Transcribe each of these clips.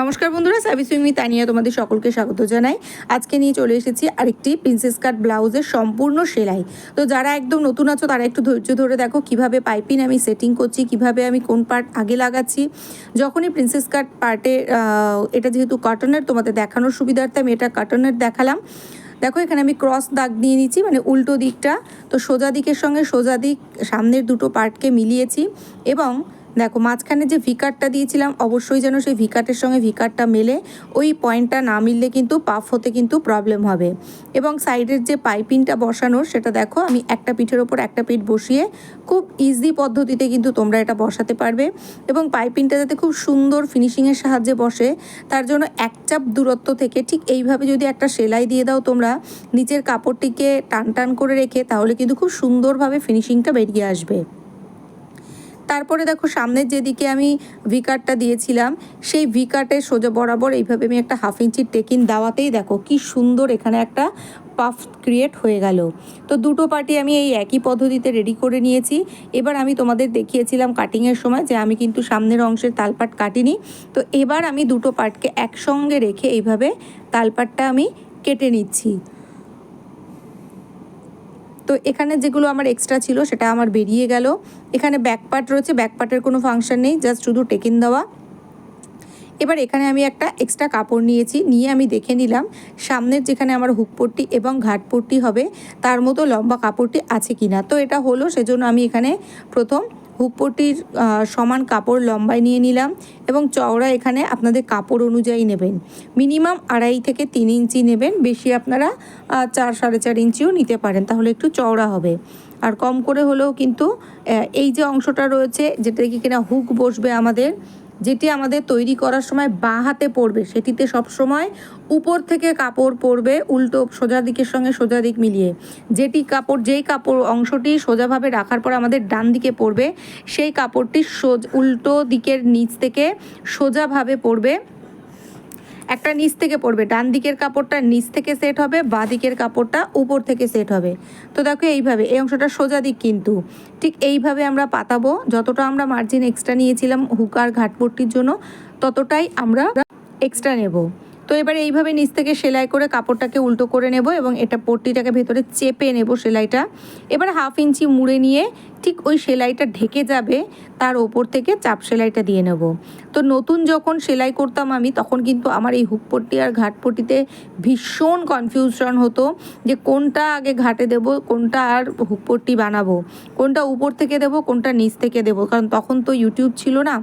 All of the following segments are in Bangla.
নমস্কার বন্ধুরা সার্ভিস উইমি তানিয়া তোমাদের সকলকে স্বাগত জানাই। আজকে নিয়ে চলে এসেছি আরেকটি প্রিন্সেস কাট ব্লাউজের সম্পূর্ণ সেলাই। তো যারা একদম নতুন আছো, তারা একটু ধৈর্য ধরে দেখো কীভাবে পাইপিং আমি সেটিং করছি, কীভাবে আমি কোন পার্ট আগে লাগাচ্ছি। যখনই প্রিন্সেস কাট পার্টে এটা যেহেতু কটনের তোমাদের দেখানোর সুবিধার্থে আমি এটা কটনের দেখালাম। দেখো এখানে আমি ক্রস দাগ দিয়ে নিচ্ছি মানে উল্টো দিকটা। তো সোজা দিকের সঙ্গে সোজা দিক, সামনের দুটো পার্টকে মিলিয়েছি এবং দেখো, মাঝখানে যে ভিকারটা দিয়েছিলাম, অবশ্যই যেন সেই ভিকাটের সঙ্গে ভিকারটা মেলে, ওই পয়েন্টটা না মিললে কিন্তু পাফ হতে কিন্তু প্রবলেম হবে। এবং সাইডের যে পাইপিংটা বসানোর সেটা দেখো, আমি একটা পিঠের ওপর একটা পিঠ বসিয়ে খুব ইজি পদ্ধতিতে কিন্তু তোমরা এটা বসাতে পারবে। এবং পাইপিংটা যাতে খুব সুন্দর ফিনিশিংয়ের সাহায্যে বসে, তার জন্য এক চাপ দূরত্ব থেকে ঠিক এইভাবে যদি একটা সেলাই দিয়ে দাও তোমরা, নিচের কাপড়টিকে টান টান করে রেখে, তাহলে কিন্তু খুব সুন্দরভাবে ফিনিশিংটা বেরিয়ে আসবে। তারপরে দেখো সামনের যেদিকে আমি ভিকারটা দিয়েছিলাম, সেই ভিকাটের সোজা বরাবর এইভাবে আমি একটা হাফ ইঞ্চির টেকিন দেওয়াতেই দেখো কি সুন্দর এখানে একটা পাফ ক্রিয়েট হয়ে গেল। তো দুটো পার্টি আমি এই একই পদ্ধতিতে রেডি করে নিয়েছি। এবার আমি তোমাদের দেখিয়েছিলাম কাটিংয়ের সময় যে আমি কিন্তু সামনের অংশের তালপাট কাটিনি। তো এবার আমি দুটো পার্টকে একসঙ্গে রেখে এইভাবে তালপাটটা আমি কেটে নিচ্ছি। তো এখানে যেগুলো আমার এক্সট্রা ছিল সেটা আমার বেরিয়ে গেল। এখানে ব্যাকপার্ট রয়েছে ব্যাকপার্টের কোনো ফাংশন নেই জাস্ট শুধু টেকিন দেওয়া। এবার এখানে আমি একটা এক্সট্রা কাপড় নিয়েছি, নিয়ে আমি দেখে নিলাম সামনের যেখানে আমার হুকপট্টি এবং ঘাটপট্টি হবে, তার মতো লম্বা কাপড়টি আছে কিনা। তো এটা হলো, সেজন্য আমি এখানে প্রথম হুকপট্টির সমান কাপড় লম্বায় নিয়ে নিলাম এবং চওড়া এখানে আপনাদের কাপড় অনুযায়ী নেবেন। মিনিমাম আড়াই থেকে তিন ইঞ্চি নেবেন, বেশি আপনারা চার সাড়ে চার ইঞ্চিও নিতে পারেন, তাহলে একটু চওড়া হবে। আর কম করে হলেও কিন্তু এই যে অংশটা রয়েছে, যেটা কি কিনা হুক বসবে আমাদের যেটি আমাদের তৈরি করার সময় বাঁ হাতে পড়বে, সেটিতে সবসময় উপর থেকে কাপড় পরবে উল্টো সোজা দিকের সঙ্গে সোজা দিক মিলিয়ে। যেটি কাপড়, যেই কাপড় অংশটি সোজাভাবে রাখার পর আমাদের ডান দিকে পড়বে, সেই কাপড়টি সোজ, উল্টো দিকের নিচ থেকে সোজাভাবে পড়বে। একটা নিচ থেকে পড়বে, ডান দিকের কাপড়টা নিচ থেকে সেট হবে, বা দিকের কাপড়টা উপর থেকে সেট হবে। তো দেখো এইভাবে, এই অংশটা সোজা দিক কিন্তু। ঠিক এইভাবে আমরা পাতাবো, যতটা আমরা মার্জিন এক্সট্রা নিয়েছিলাম হুকার ঘাটপট্টির জন্য, ততটাই আমরা এক্সট্রা নেব। তো এবারে এইভাবে নিচ থেকে সেলাই করে কাপড়টাকে উল্টো করে নেব এবং এটা পট্টিটাকে ভেতরে চেপে নেব সেলাইটা। এবার হাফ ইঞ্চি মুড়ে নিয়ে ঠিক ওই সেলাইটা ঢেকে যাবে, তার ওপর থেকে চাপ সেলাইটা দিয়ে নেব। তো নতুন যখন সেলাই করতাম আমি, তখন কিন্তু আমার এই হুকপট্টি আর ঘাটপট্টিতে ভীষণ কনফিউশন হতো যে কোনটা আগে ঘাটে দেব, কোনটা আর হুকপট্টি বানাবো, কোনটা উপর থেকে দেব, কোনটা নিচ থেকে দেব। কারণ তখন তো ইউটিউব ছিল না।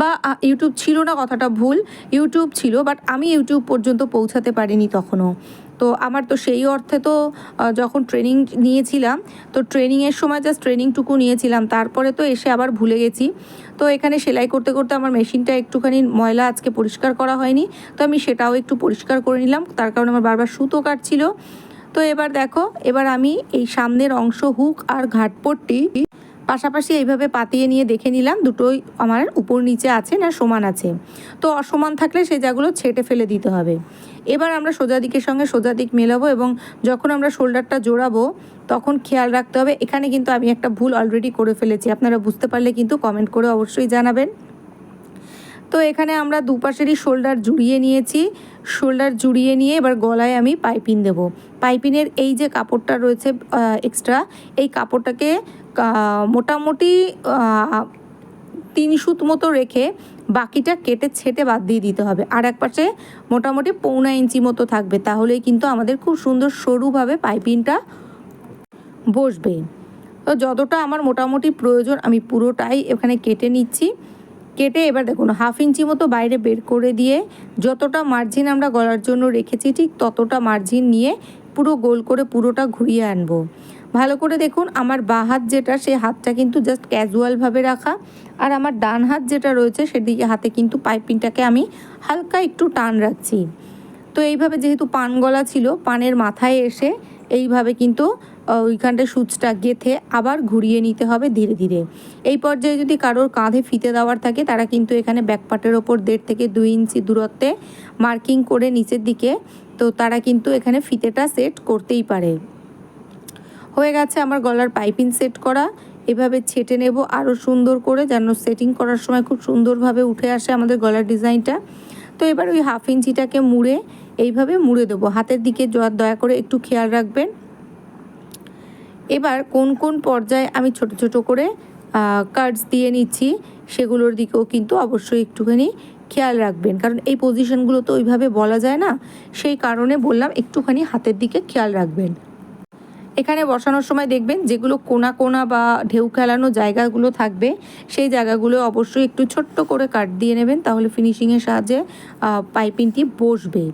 বা ইউটিউব ছিল না কথাটা ভুল। ইউটিউব ছিল বাট আমি ইউটিউব পর্যন্ত পৌঁছাতে পারিনি তখনও। তো আমার তো সেই অর্থে তো যখন ট্রেনিং নিয়েছিলাম, তো ট্রেনিংয়ের সময় জাস্ট ট্রেনিংটুকু নিয়েছিলাম। তারপরে তো এসে আবার ভুলে গেছি। তো এখানে সেলাই করতে করতে আমার মেশিনটা একটুখানি ময়লা আজকে পরিষ্কার করা হয়নি। তো আমি সেটাও একটু পরিষ্কার করে নিলাম। তার কারণে আমার বারবার সুতো কাটছিল। তো এবার দেখো, এবার আমি এই সামনের অংশ হুক আর ঘাটপট্টি পাশাপাশি এইভাবে পাতিয়ে নিয়ে দেখে নিলাম, দুটোই আমার উপর নিচে আছে না সমান আছে। তো অসমান থাকলে সেই জায়গাগুলো ছেটে ফেলে দিতে হবে। এবার আমরা সোজা দিকের সঙ্গে সোজা দিক মেলাবো এবং যখন আমরা শোল্ডারটা জোড়াবো, তখন খেয়াল রাখতে হবে, এখানে কিন্তু আমি একটা ভুল অলরেডি করে ফেলেছি। আপনারা বুঝতে পারলে কিন্তু কমেন্ট করে অবশ্যই জানাবেন। তো এখানে আমরা দুপাশেরই শোল্ডার জুড়িয়ে নিয়েছি। শোল্ডার জুড়িয়ে নিয়ে এবার গলায় আমি পাইপিন দেব। পাইপিনের এই যে কাপড়টা রয়েছে এক্সট্রা এই কাপড়টাকে মোটামুটি তিন সুত মতো রেখে বাকিটা কেটে ছেটে বাদ দিয়ে দিতে হবে। আর এক পাশে মোটামুটি পৌনা ইঞ্চি মতো থাকবে। তাহলেই কিন্তু আমাদের খুব সুন্দর সরুভাবে পাইপিংটা বসবে। তো যতটা আমার মোটামুটি প্রয়োজন, আমি পুরোটাই এখানে কেটে নিচ্ছি। কেটে এবার দেখুন, হাফ ইঞ্চি মতো বাইরে বের করে দিয়ে যতটা মার্জিন আমরা গলার জন্য রেখেছি, ঠিক ততটা মার্জিন নিয়ে পুরো গোল করে পুরোটা ঘুরিয়ে আনব। ভালো করে দেখুন, আমার বাঁ হাত যেটা সেই হাতটা কিন্তু জাস্ট ক্যাজুয়ালভাবে রাখা। আর আমার ডান হাত যেটা রয়েছে, সেদিকে হাতে কিন্তু পাইপিংটাকে আমি হালকা একটু টান রাখছি। তো এইভাবে যেহেতু পান গলা ছিল, পানের মাথায় এসে এইভাবে কিন্তু ওইখানটায় সুচটা গেথে আবার ঘুরিয়ে নিতে হবে ধীরে ধীরে। এই পর্যায়ে যদি কারোর কাঁধে ফিতে দেওয়ার থাকে, তারা কিন্তু এখানে ব্যাকপাটের ওপর দেড় থেকে দুই ইঞ্চি দূরত্বে মার্কিং করে নিচের দিকে, তো তারা কিন্তু এখানে ফিতেটা সেট করতেই পারে। হয়ে গেছে আমার গলার পাইপিং সেট করা। এভাবে ছেটে নেব আরও সুন্দর করে যেন সেটিং করার সময় খুব সুন্দরভাবে উঠে আসে আমাদের গলার ডিজাইনটা। তো এবার ওই হাফ ইঞ্চিটাকে মুড়ে এইভাবে মুড়ে দেবো। হাতের দিকে দয়া করে একটু খেয়াল রাখবেন। এবার কোন কোন পর্যায়ে আমি ছোট ছোট করে কার্ডস দিয়ে নিচ্ছি, সেগুলোর দিকেও কিন্তু অবশ্যই একটুখানি খেয়াল রাখবেন। কারণ এই পজিশনগুলো তো ওইভাবে বলা যায় না। সেই কারণে বললাম একটুখানি হাতের দিকে খেয়াল রাখবেন। এখানে বসানোর সময় দেখবেন যেগুলো কোনা কোনা বা ঢেউ খেলানো জায়গাগুলো থাকবে, সেই জায়গাগুলো অবশ্যই একটু ছোট্ট করে কাট দিয়ে নেবেন, তাহলে ফিনিশিংয়ের সাহায্যে পাইপিংটি বসবে।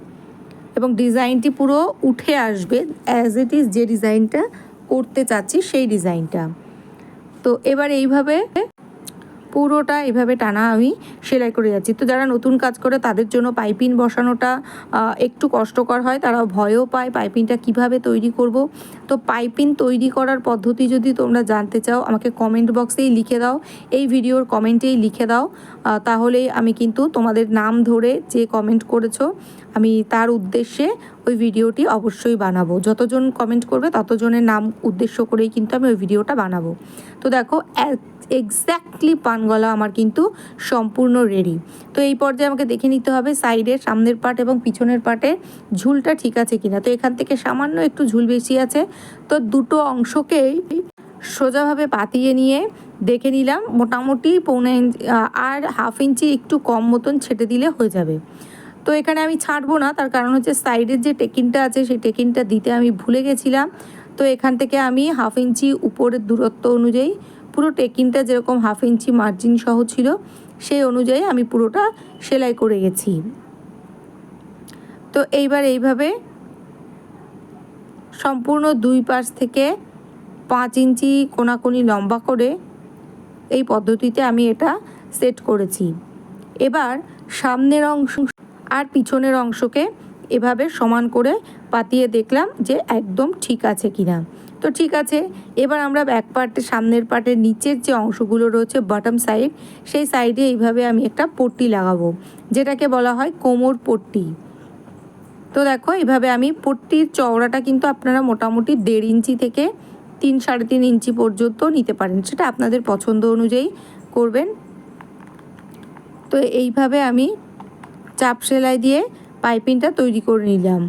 এবং ডিজাইনটি পুরো উঠে আসবে অ্যাজ ইট ইজ যে ডিজাইনটা করতে চাচ্ছি সেই ডিজাইনটা তো এবার এইভাবে পুরোটা এভাবে টানা আমি সেলাই করে যাচ্ছি। তো যারা নতুন কাজ করে তাদের জন্য পাইপিন বসানোটা একটু কষ্টকর হয়। তারা ভয়ও পায় পাইপিনটা কীভাবে তৈরি করব। তো পাইপিন তৈরি করার পদ্ধতি যদি তোমরা জানতে চাও আমাকে কমেন্ট বক্সেই লিখে দাও। এই ভিডিওর কমেন্টেই লিখে দাও। আহ, তাহলেই আমি কিন্তু তোমাদের নাম ধরে যে কমেন্ট করেছ আমি তার উদ্দেশ্যে ওই ভিডিওটি অবশ্যই বানাবো। যতজন কমেন্ট করবে ততজনের নাম উদ্দেশ্য করেই কিন্তু আমি ওই ভিডিওটা বানাবো। তো দেখো এক্স্যাক্টলি পানগলা আমার কিন্তু সম্পূর্ণ রেডি তো এই পর্যায়ে আমাকে দেখে নিতে হবে সাইডের সামনের পার্ট এবং পিছনের পার্টের ঝুলটা ঠিক আছে কিনা। তো এখান থেকে সামান্য একটু ঝুল বেশি আছে। তো দুটো অংশকেই সোজাভাবে পাতিয়ে নিয়ে দেখে নিলাম। মোটামুটি পৌনে আর হাফ ইঞ্চি একটু কম মতন ছেটে দিলে হয়ে যাবে। তো এখানে আমি ছাড়বো না, তার কারণ হচ্ছে সাইডের যে টেকিনটা আছে সেই টেকিনটা দিতে আমি ভুলে গেছিলাম। তো এখান থেকে আমি হাফ ইঞ্চি উপরের দূরত্ব অনুযায়ী পুরো টেকিনটা যেরকম হাফ ইঞ্চি মার্জিন সহ ছিল, সেই অনুযায়ী আমি পুরোটা সেলাই করে গেছি। তো এইবার এইভাবে সম্পূর্ণ দুই পাশ থেকে পাঁচ ইঞ্চি কোনাকুনি লম্বা করে এই পদ্ধতিতে আমি এটা সেট করেছি। এবার সামনের অংশ আর পিছনের অংশকে এভাবে সমান করে পাতিয়ে দেখলাম যে একদম ঠিক আছে কিনা। তো ঠিক আছে, এবার আমরা ব্যাক পার্টের সামনের পার্টের নিচের যে অংশগুলো রয়েছে বটম সাইড সেই সাইডে এইভাবে আমি একটা পট্টি লাগাবো, যেটাকে বলা হয় কোমর পট্টি। তো দেখো, এভাবে আমি পট্টির চওড়াটা কিন্তু আপনারা মোটামুটি দেড় ইঞ্চি থেকে তিন, সাড়ে তিন ইঞ্চি পর্যন্ত নিতে পারেন, সেটা আপনাদের পছন্দ অনুযায়ী করবেন। তো এইভাবে আমি চাপ সেলাই দিয়ে পাইপিংটা তৈরি করে নিলাম।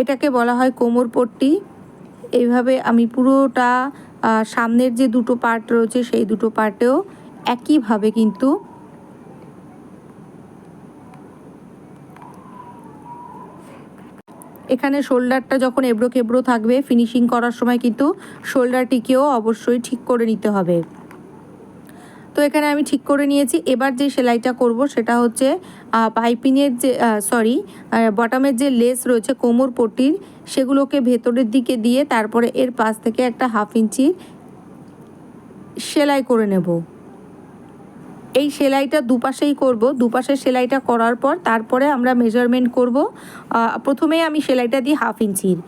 এটাকে বলা হয় কোমর পট্টি। এইভাবে আমি পুরোটা সামনের যে দুটো পার্ট রয়েছে, সেই দুটো পার্টেও একইভাবে কিন্তু এখানে শোল্ডারটা যখন এবড়ো খেবড়ো থাকবে ফিনিশিং করার সময় কিন্তু শোল্ডারটিকেও অবশ্যই ঠিক করে নিতে হবে। তো এখানে আমি ঠিক করে নিয়েছি। এবার যে সেলাইটা করব সেটা হচ্ছে পাইপিংয়ের যে সরি বটমের যে লেস রয়েছে কোমর পট্টির সেগুলোকে ভেতরের দিকে দিয়ে তারপরে এর পাশ থেকে একটা হাফ ইঞ্চি সেলাই করে নেব। এই সেলাইটা দুপাশেই করব। দুপাশের সেলাইটা করার পর তারপরে আমরা মেজারমেন্ট করব। আহ, প্রথমেই আমি সেলাইটা দিই হাফ ইঞ্চির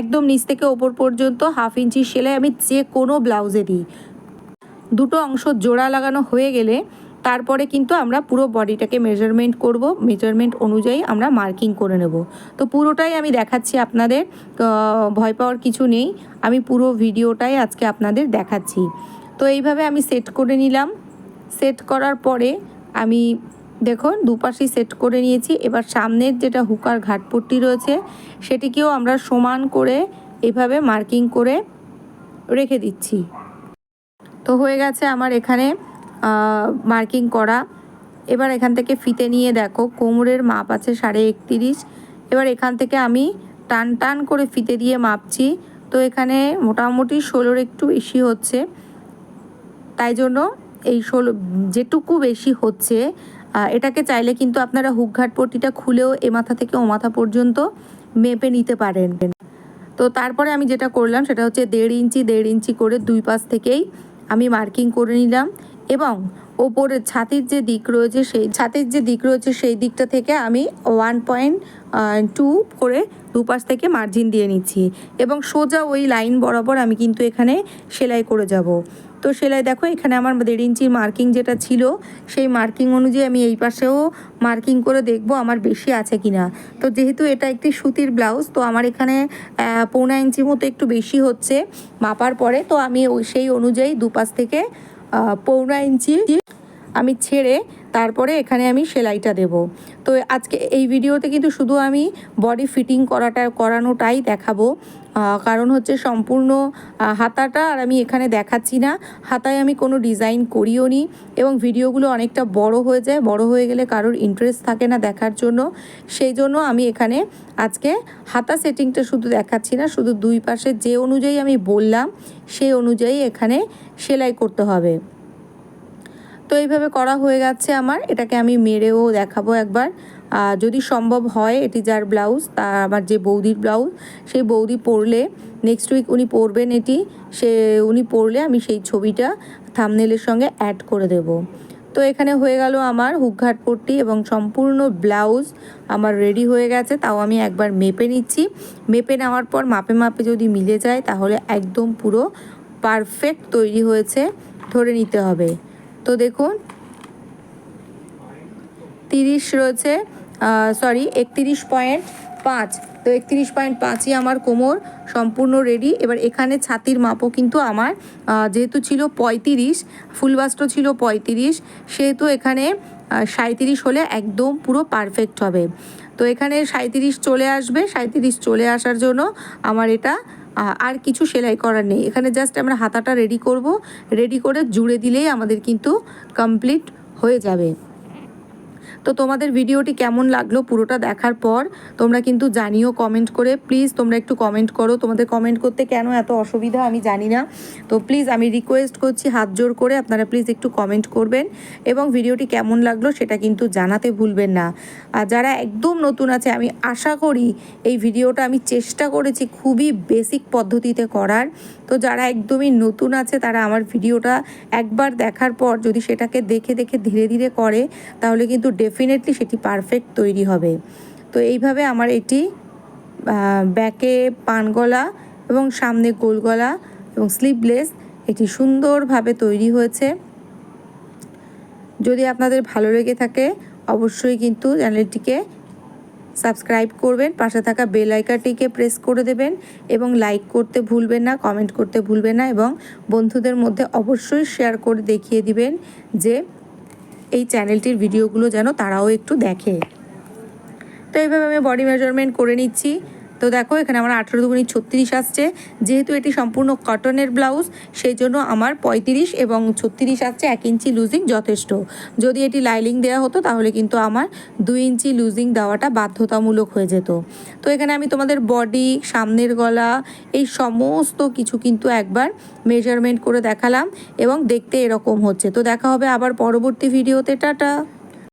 একদম নিচ থেকে ওপর পর্যন্ত হাফ ইঞ্চির সেলাই আমি যে কোনো ব্লাউজে দিই। দুটো অংশ জোড়া লাগানো হয়ে গেলে তারপরে কিন্তু আমরা পুরো বডিটাকে মেজারমেন্ট করব। মেজারমেন্ট অনুযায়ী আমরা মার্কিং করে নেব। তো পুরোটাই আমি দেখাচ্ছি আপনাদের। ভয় পাওয়ার কিছু নেই। আমি পুরো ভিডিওটাই আজকে আপনাদের দেখাচ্ছি। তো এইভাবে আমি সেট করে নিলাম। সেট করার পরে আমি দেখুন, দুপাশেই সেট করে নিয়েছি। এবার সামনের যেটা হুকার ঘাটপট্টি রয়েছে, সেটিকেও আমরা সমান করে এভাবে মার্কিং করে রেখে দিচ্ছি। তো হয়ে গেছে আমার এখানে মার্কিং করা। এবার এখান থেকে ফিতে নিয়ে দেখো, কোমরের মাপ আছে সাড়ে একতিরিশ। এবার এখান থেকে আমি টান টান করে ফিতে দিয়ে মাপছি। তো এখানে মোটামুটি ষোলোর একটু বেশি হচ্ছে। তাই জন্য এই ষোলো, যেটুকু বেশি হচ্ছে এটাকে চাইলে কিন্তু আপনারা হুকঘাট পট্টিটা খুলেও এ মাথা থেকে ও মাথা পর্যন্ত মেপে নিতে পারেন। তো তারপরে আমি যেটা করলাম, সেটা হচ্ছে দেড় ইঞ্চি দেড় ইঞ্চি করে দুই পাশ থেকেই আমি মার্কিং করে নিলাম এবং ওপরে ছাতির যে দিক রয়েছে সেই, ছাতির যে দিক রয়েছে সেই দিকটা থেকে আমি ওয়ান পয়েন্ট টু করে দুপাশ থেকে মার্জিন দিয়ে নিচ্ছি এবং সোজা ওই লাইন বরাবর আমি কিন্তু এখানে সেলাই করে যাব। তো সেলাই দেখো, এখানে আমার দেড় ইঞ্চির মার্কিং যেটা ছিল, সেই মার্কিং অনুযায়ী আমি এই পাশেও মার্কিং করে দেখব আমার বেশি আছে কি না তো যেহেতু এটা একটি সুতির ব্লাউজ তো আমার এখানে পৌনা ইঞ্চির ইঞ্চি মতো একটু বেশি হচ্ছে মাপার পরে, তো আমি ওই সেই অনুযায়ী দুপাশ থেকে পৌনা ইঞ্চি আমি ছেড়ে তারপরে এখানে আমি সেলাইটা দেব। তো আজকে এই ভিডিওতে কিন্তু শুধু আমি বডি ফিটিং করাটা, করানোটাই দেখাবো। কারণ হচ্ছে সম্পূর্ণ হাতাটা আর আমি এখানে দেখাচ্ছি না। হাতায় আমি কোনো ডিজাইন করিও নি এবং ভিডিওগুলো অনেকটা বড় হয়ে যায়। বড় হয়ে গেলে কারোর ইন্টারেস্ট থাকে না দেখার জন্য। সেই জন্য আমি এখানে আজকে হাতা সেটিংটা শুধু দেখাচ্ছি না, শুধু দুই পাশে যে অনুযায়ী আমি বললাম, সেই অনুযায়ী এখানে সেলাই করতে হবে। তো এইভাবে করা হয়ে গেছে আমার। এটাকে আমি মেরেও দেখাবো একবার। আর যদি সম্ভব হয় এটি যার ব্লাউজ, তা আমার যে বৌদির ব্লাউজ, সেই বৌদি পরলে নেক্সট উইক উনি পরবেন এটি, সে উনি পরলে আমি সেই ছবিটা থামনেলের সঙ্গে অ্যাড করে দেব। তো এখানে হয়ে গেল আমার হুকঘাট পট্টি এবং সম্পূর্ণ ব্লাউজ আমার রেডি হয়ে গেছে, তাও আমি একবার মেপে নিচ্ছি। মেপে নেওয়ার পর মাপে মাপে যদি মিলে যায়, তাহলে একদম পুরো পারফেক্ট তৈরি হয়েছে, ধরে নিতে হবে। তো দেখুন, তিরিশ রয়েছে সরি একত্রিশ পয়েন্ট পাঁচ। তো একত্রিশ পয়েন্ট পাঁচই আমার কোমর, সম্পূর্ণ রেডি এবার এখানে ছাতির মাপও কিন্তু আমার যেহেতু ছিল পঁয়ত্রিশ ফুলবাস্ত্র ছিল পঁয়ত্রিশ, সেহেতু এখানে সাঁত্রিশ হলে একদম পুরো পারফেক্ট হবে। তো এখানে সাঁত্রিশ চলে আসবে সাঁত্রিশ চলে আসার জন্য আমার এটা আর কিছু সেলাই করার নেই। এখানে জাস্ট আমরা হাতাটা রেডি করব। রেডি করে জুড়ে দিলেই আমাদের কিন্তু কমপ্লিট হয়ে যাবে। তো তোমাদের ভিডিওটি কেমন লাগল পুরোটা দেখার পর, তোমরা কিন্তু জানিও কমেন্ট করে। প্লিজ তোমরা একটু কমেন্ট করো, তোমাদের কমেন্ট করতে কেন এত অসুবিধা আমি জানি না। তো প্লিজ আমি রিকোয়েস্ট করছি হাত জোর করে আপনারা প্লিজ একটু কমেন্ট করবেন এবং ভিডিওটি কেমন লাগল সেটা কিন্তু জানাতে ভুলবেন না। আর যারা একদম নতুন আছে, আমি আশা করি এই ভিডিওটা আমি চেষ্টা করেছি খুবই বেসিক পদ্ধতিতে করার। তো যারা একদমই নতুন আছে, তারা আমার ভিডিওটা একবার দেখার পর যদি সেটাকে দেখে দেখে ধীরে ধীরে করে, তাহলে কিন্তু ডেফিনেটলি সেটি পারফেক্ট তৈরি হবে। তো এইভাবে আমার এটি ব্যাকে পানগলা এবং সামনে গোলগলা এবং স্লিভলেস এটি সুন্দরভাবে তৈরি হয়েছে। যদি আপনাদের ভালো লেগে থাকে, অবশ্যই কিন্তু চ্যানেলটিকে সাবস্ক্রাইব করবেন, পাশে থাকা বেল আইকানটিকে প্রেস করে দেবেন এবং লাইক করতে ভুলবেন না কমেন্ট করতে ভুলবেন না এবং বন্ধুদের মধ্যে অবশ্যই শেয়ার করে দেখিয়ে দিবেন যে এই চ্যানেলটির ভিডিওগুলো যেন তারাও একটু দেখে। তো এইভাবে আমি বডি মেজারমেন্ট করে নিচ্ছি। তো দেখো, এখানে আমার আঠেরো দুগুনি ছত্রিশ আসছে। যেহেতু এটি সম্পূর্ণ কটনের ব্লাউজ, সেই জন্য আমার পঁয়ত্রিশ এবং ছত্রিশ আসছে, এক ইঞ্চি লুজিং যথেষ্ট। যদি এটি লাইলিং দেওয়া হতো, তাহলে কিন্তু আমার দুই ইঞ্চি লুজিং দেওয়াটা বাধ্যতামূলক হয়ে যেত। তো এখানে আমি তোমাদের বডি, সামনের গলা, এই সমস্ত কিছু কিন্তু একবার মেজারমেন্ট করে দেখালাম এবং দেখতে এরকম হচ্ছে। তো দেখা হবে আবার পরবর্তী ভিডিওতে। টাটা!